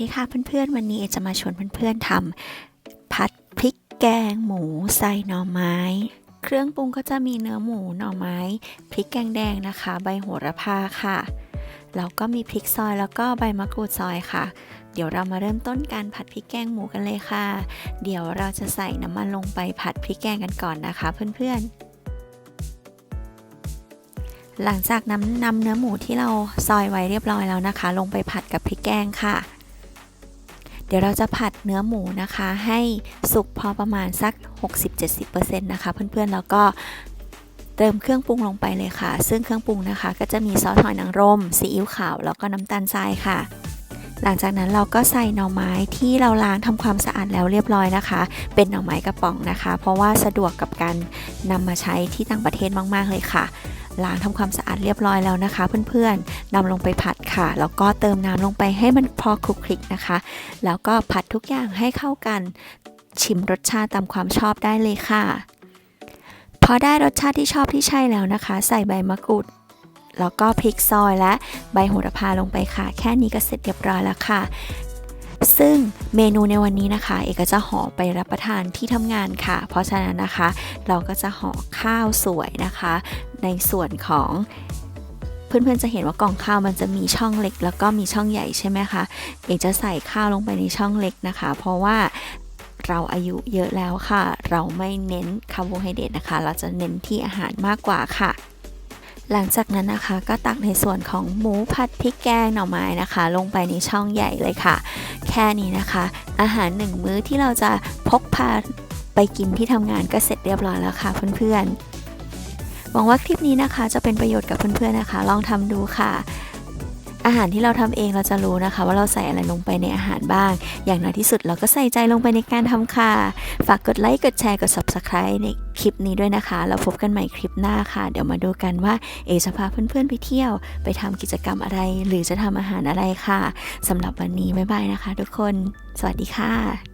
ดีค่ะเพื่อนๆ วันนี้เอจะมาชวนเพื่อนๆทำผัดพริกแกงหมูใส่หน่อไม้ เครื่องปรุงก็จะมีเนื้อหมูหน่อไม้ พริกแกงแดงนะคะ ใบโหระพาค่ะ แล้วก็มีพริกซอยแล้วก็ใบมะกรูดซอยค่ะ เดี๋ยวเรามาเริ่มต้นการผัดพริกแกงหมูกันเลยค่ะ เดี๋ยวเราจะใส่น้ำมันลงไปผัดพริกแกงกันก่อนนะคะ เพื่อนๆหลังจากนำนำเนื้อหมูที่เราซอยไว้เรียบร้อยแล้วนะคะ ลงไปผัดกับพริกแกงค่ะ เดี๋ยวเราจะผัดเนื้อหมูนะคะ ให้สุกพอประมาณสัก 60-70%นะคะเพื่อนๆแล้วก็เติมเครื่องปรุงลงไปเลยค่ะ ซึ่งเครื่องปรุงนะคะ ก็จะมีซอสหอยนางรมซีอิ๊วขาวแล้วก็น้ำตาลทรายค่ะ หลังจากนั้นเราก็ใส่หน่อไม้ที่เราล้างทำความสะอาดแล้วเรียบร้อยนะคะ เป็นหน่อไม้กระป๋องนะคะ เพราะว่าสะดวกกับการนำมาใช้ที่ต่างประเทศมากๆเลยค่ะ ล้างทำความสะอาดเรียบร้อยแล้วนะคะ เพื่อนๆนำลงไปผัดค่ะ แล้วก็เติมน้ำลงไปให้มันพอคลุกคลิกนะคะ แล้วก็ผัดทุกอย่างให้เข้ากัน ชิมรสชาติตามความชอบได้เลยค่ะ พอได้รสชาติที่ชอบที่ใช่แล้วนะคะ ใส่ใบมะกรูดแล้วก็พริกซอยและใบโหระพาลงไปค่ะ แค่นี้ก็เสร็จเรียบร้อยแล้วค่ะ ซึ่งเมนูในวันนี้นะคะ เอกจะห่อไปรับประทานที่ทำงานค่ะ เพราะฉะนั้นนะคะ เราก็จะห่อข้าวสวยนะคะ ในส่วนของเพื่อนๆจะเห็นว่ากล่องข้าวมันจะมีช่องเล็ก แล้วก็มีช่องใหญ่ใช่ไหมคะเอกจะใส่ข้าวลงไปในช่องเล็กนะคะ เพราะว่าเราอายุเยอะแล้วค่ะ เราไม่เน้นคาร์โบไฮเดรตนะคะ เราจะเน้นที่อาหารมากกว่าค่ะ หลังจากนั้นนะคะก็ตักในส่วนของหมูผัดพริกแกงหน่อไม้นะคะ ลงไปในช่องใหญ่เลยค่ะ แค่นี้นะคะ อาหารหนึ่งมื้อที่เราจะพกพาไปกินที่ทำงานก็เสร็จเรียบร้อยแล้วค่ะเพื่อนๆหวังว่าคลิปนี้นะคะจะเป็นประโยชน์กับเพื่อนๆนะคะ ลองทำดูค่ะ อาหารที่เราทำเองเราจะรู้นะคะ ว่าเราใส่อะไรลงไปในอาหารบ้าง อย่างน้อยที่สุดเราก็ใส่ใจลงไปในการทำค่ะ ฝากกดไลค์ กดแชร์ กด subscribe ในคลิปนี้ด้วยนะคะ เราพบกันใหม่คลิปหน้าค่ะ เดี๋ยวมาดูกันว่าเอจะพาเพื่อนๆไปเที่ยว ไปทำกิจกรรมอะไร หรือจะทำอาหารอะไรค่ะสำหรับวันนี้บ๊ายบายนะคะ ทุกคน สวัสดีค่ะ